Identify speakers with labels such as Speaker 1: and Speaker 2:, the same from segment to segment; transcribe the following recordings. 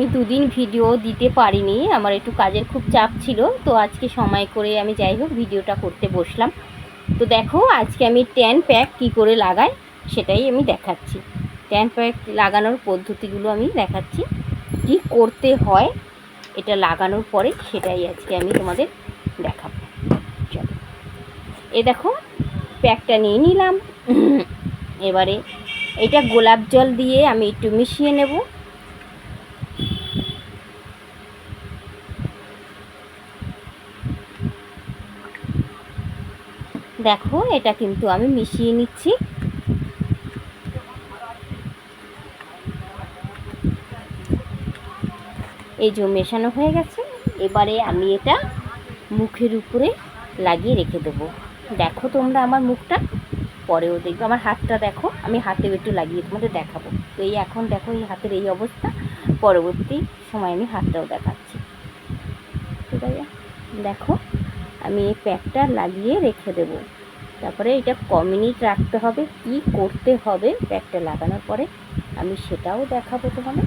Speaker 1: আমি দুদিন ভিডিও দিতে পারিনি, আমার একটু কাজের খুব চাপ ছিল, তো আজকে সময় করে আমি যাই হোক ভিডিওটা করতে বসলাম। তো দেখো, আজকে আমি ট্যান প্যাক কি করে লাগাই সেটাই আমি দেখাচ্ছি। ট্যান প্যাক লাগানোর পদ্ধতিগুলো আমি দেখাচ্ছি, কি করতে হয় এটা লাগানোর পরে সেটাই আজকে আমি তোমাদের দেখাবো। চলো। এ দেখো প্যাকটা নিয়ে নিলাম। এবারে এটা গোলাপ জল দিয়ে আমি একটু মিশিয়ে নেব। দেখো, এটা কিন্তু আমি মিশিয়ে নিচ্ছি। এই যে মেশানো হয়ে গেছে, এবারে আমি এটা মুখের উপরে লাগিয়ে রেখে দেবো। দেখো তোমরা আমার মুখটা, পরেও দেখবে। আমার হাতটা দেখো, আমি হাতে একটু লাগিয়ে তোমাদের দেখাবো। তো এই এখন দেখো, এই হাতের এই অবস্থা, পরবর্তী সময় আমি হাতটাও দেখাচ্ছি। ঠিক আছে? দেখো, আমি এই প্যাকটা লাগিয়ে রেখে দেব। তারপরে এটা ক মিনিট রাখতে হবে, কি করতে হবে প্যাকটা লাগানোর পরে আমি সেটাও দেখাবো তোমাদের।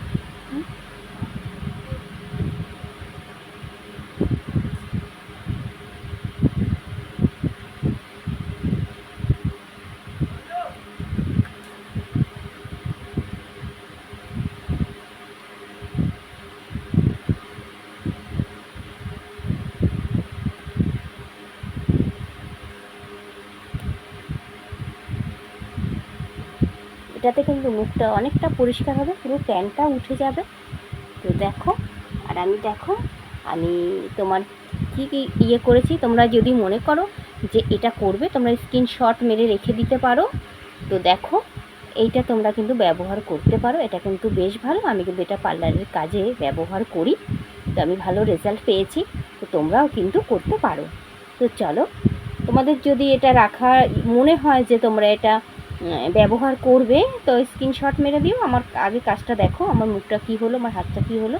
Speaker 1: এটাতে কিন্তু মুখটা অনেকটা পরিষ্কার হবে, পুরো ট্যানটা উঠে যাবে। তো দেখো, আর আমি দেখো, আমি তোমার কী কী ইয়ে করেছি, তোমরা যদি মনে করো যে এটা করবে, তোমরা স্ক্রিনশট মেরে রেখে দিতে পারো। তো দেখো, এইটা তোমরা কিন্তু ব্যবহার করতে পারো, এটা কিন্তু বেশ ভালো, আমি কিন্তু এটা পার্লারের কাজে ব্যবহার করি। তো আমি ভালো রেজাল্ট পেয়েছি, তো তোমরাও কিন্তু করতে পারো। তো চলো, তোমাদের যদি এটা রাখা মনে হয় যে তোমরা এটা ব্যবহার করবে, তো স্ক্রিনশট মেরে দিও, আমার আগে কাজটা দেখো, আমার মুখটা কী হলো, আমার হাতটা কী হলো,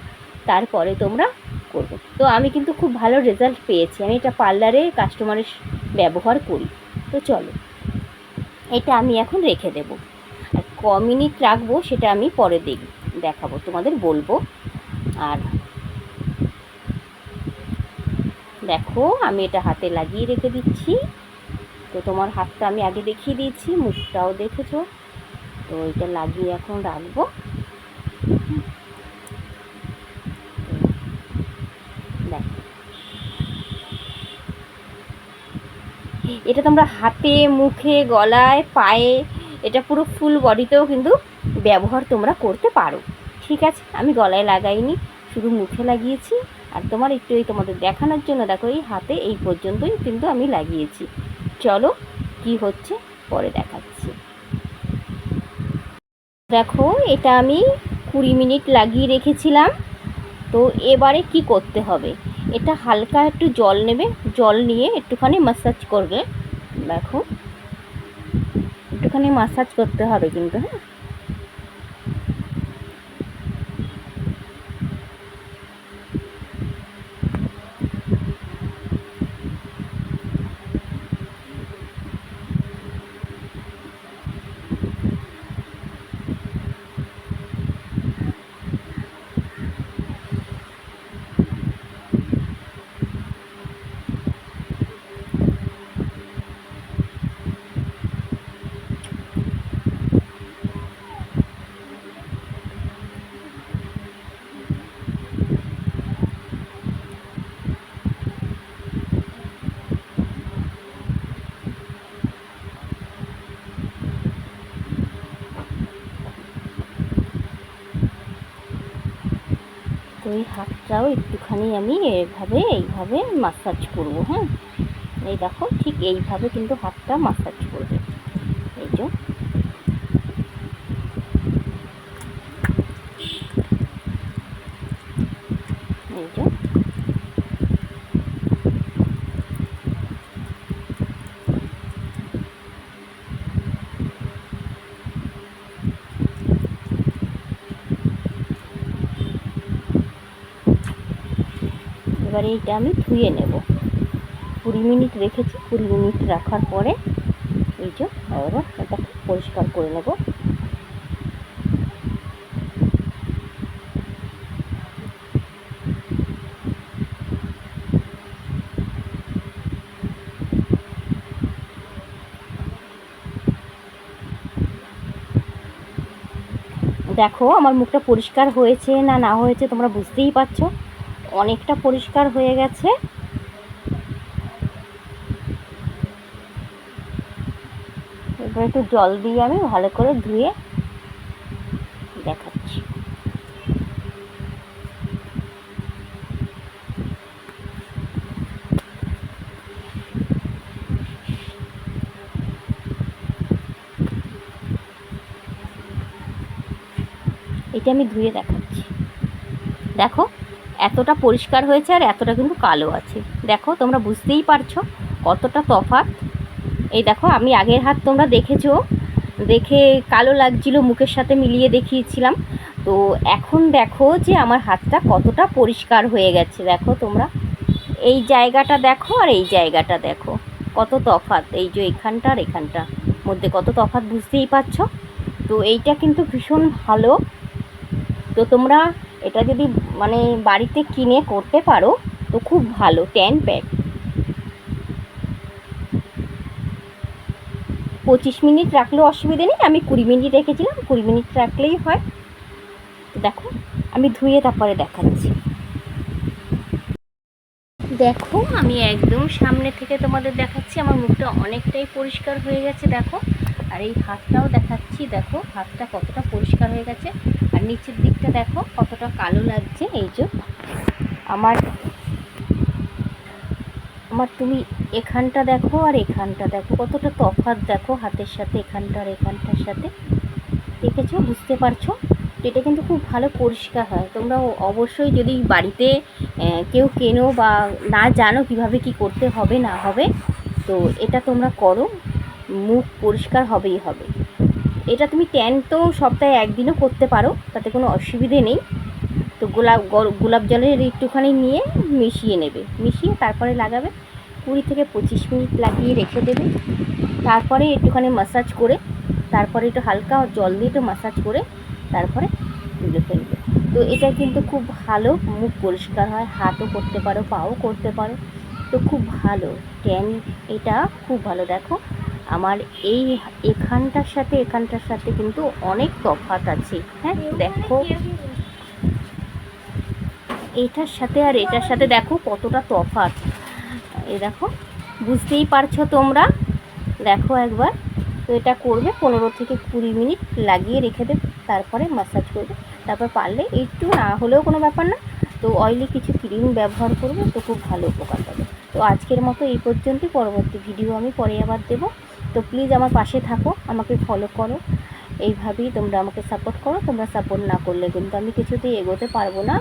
Speaker 1: তারপরে তোমরা করবে। তো আমি কিন্তু খুব ভালো রেজাল্ট পেয়েছি, আমি এটা পার্লারে কাস্টমারের ব্যবহার করি। তো চলো, এটা আমি এখন রেখে দেব। আর ক মিনিট রাখব, সেটা আমি পরে দেখ, দেখাবো, তোমাদের বলব। আর দেখো, আমি এটা হাতে লাগিয়ে রেখে দিচ্ছি। তো তোমার হাতটা আমি আগে দেখিয়ে দিয়েছি, মুখটাও দেখেছ। তো এটা লাগিয়ে এখন রাখব। এটা তোমরা হাতে, মুখে, গলায়, পায়ে, এটা পুরো ফুল বডিতেও কিন্তু ব্যবহার তোমরা করতে পারো। ঠিক আছে? আমি গলায় লাগাইনি, শুধু মুখে লাগিয়েছি। আর তোমার একটু এই তোমাদের দেখানোর জন্য দেখো, এই হাতে এই পর্যন্তই কিন্তু আমি লাগিয়েছি। চলো কি হচ্ছে পরে দেখাচ্ছি। দেখো, এটা আমি কুড়ি মিনিট লাগিয়ে রেখেছিলাম। তো এবারে কি করতে হবে? এটা হালকা একটু জল নেবে, জল নিয়ে একটুখানি মাসাজ করবে। দেখো, একটুখানি মাসাজ করতে হবে কিন্তু হ্যাঁ? এই হাতটাও একটুখানি আমি এভাবে, এইভাবে মাসাজ করব হ্যাঁ? এই দেখো, ঠিক এইভাবে কিন্তু হাতটা মাসাজ করবে। এই যে। এই যে। এবারে এটা আমি ধুয়ে নেব। কুড়ি মিনিট রেখেছি, কুড়ি মিনিট রাখার পরে এই যে এবার এটা পরিষ্কার করে নেব। দেখো, আমার মুখটা পরিষ্কার হয়েছে না না হয়েছে তোমরা বুঝতেই পারছ। অনেকটা পরিষ্কার হয়ে গেছে। এবার একটু জল দিয়ে আমি ভালো করে ধুয়ে দেখাচ্ছি। এটা আমি ধুয়ে দেখাচ্ছি। দেখো এতটা পরিষ্কার হয়েছে আর এতটা কিন্তু কালো আছে। দেখো, তোমরা বুঝতেই পারছ কতটা তফাৎ। এই দেখো, আমি আগের হাত তোমরা দেখেছ? দেখে কালো লাগছিল, মুখের সাথে মিলিয়ে দেখিয়েছিলাম। তো এখন দেখো যে আমার হাতটা কতটা পরিষ্কার হয়ে গেছে। দেখো তোমরা, এই জায়গাটা দেখো আর এই জায়গাটা দেখো। কত তফাৎ, এই যে এখানটা আর এখানটা মধ্যে কত তফাৎ বুঝতেই পারছ? তো এইটা কিন্তু ভীষণ ভালো। তো তোমরা এটা যদি মানে বাড়িতে কিনে করতে পারো, তো খুব ভালো টেন প্যাক পঁচিশ মিনিট রাখলেও অসুবিধে নেই, আমি কুড়ি মিনিট রেখেছিলাম, কুড়ি মিনিট রাখলেই হয়। তো দেখো, আমি ধুয়ে তারপরে দেখাচ্ছি। দেখো, আমি একদম সামনে থেকে তোমাদের দেখাচ্ছি, আমার মুখটা অনেকটাই পরিষ্কার হয়ে গেছে, দেখো। আর এই হাতটাও দেখাচ্ছি, দেখো, হাতটা কতটা পরিষ্কার হয়ে গেছে। আর নিচের দিকটা দেখো, কতটা কালো লাগছে, এই যে। আমার আমার তুমি এখানটা দেখো আর এখানটা দেখো, কতটা তফাৎ দেখো হাতের সাথে, এখানটা আর এখানটার সাথে। দেখেছ? বুঝতে পারছ? এটা কিন্তু খুব ভালো পরিষ্কার হয়। তোমরা অবশ্যই যদি বাড়িতে কেউ কেনো বা না জানো কীভাবে কি করতে হবে, না হবে, তো এটা তোমরা করো। মুখ পরিষ্কার হবেই হবে। এটা তুমি ট্যান তো সপ্তাহে একদিনও করতে পারো, তাতে কোনো অসুবিধে নেই। তো গোলাপ গোলাপ জলের একটুখানি নিয়ে মিশিয়ে নেবে। মিশিয়ে তারপরে লাগাবে, কুড়ি থেকে পঁচিশ মিনিট লাগিয়ে রেখে দেবে। তারপরে একটুখানি মাসাজ করে, তারপরে একটু হালকা জল দিয়ে একটু মাসাজ করে, তারপরে তুলে ফেলবে। তো এটা কিন্তু খুব ভালো, মুখ পরিষ্কার হয়, হাতও করতে পারো, পাও করতে পারো। তো খুব ভালো ট্যান এটা খুব ভালো। দেখো আমার এই এখানটার সাথে এখানটার সাথে কিন্তু অনেক তফাৎ আছে। হ্যাঁ দেখো। এটার সাথে আর এটার সাথে দেখো কতটা তফাৎ। এ দেখো, বুঝতেই পারছ তোমরা? দেখো একবার। তো এটা করবে, পনেরো থেকে কুড়ি মিনিট লাগিয়ে রেখে দেবে, তারপরে মাসাজ করবে। তারপর পারলে একটু না হলেও কোনো ব্যাপার না। তো অয়েলি কিছু ক্রিম ব্যবহার করবে, তো খুব ভালো উপকার পাবে। তো আজকের মতো এই পর্যন্তই। পরবর্তী ভিডিও আমি পরে আবার দেবো। তো প্লিজ আমার পাশে থাকো, আমাকে ফলো করো। এইভাবেই তোমরা আমাকে সাপোর্ট করো, তোমরা সাপোর্ট না করলে কিন্তু আমি কিছুতেই এগোতে পারব না।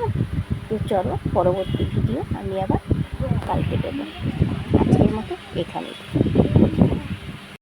Speaker 1: তো চলো, পরবর্তী ভিডিও আমি আবার কালকে দেবো। আজকের মতো এখানেই।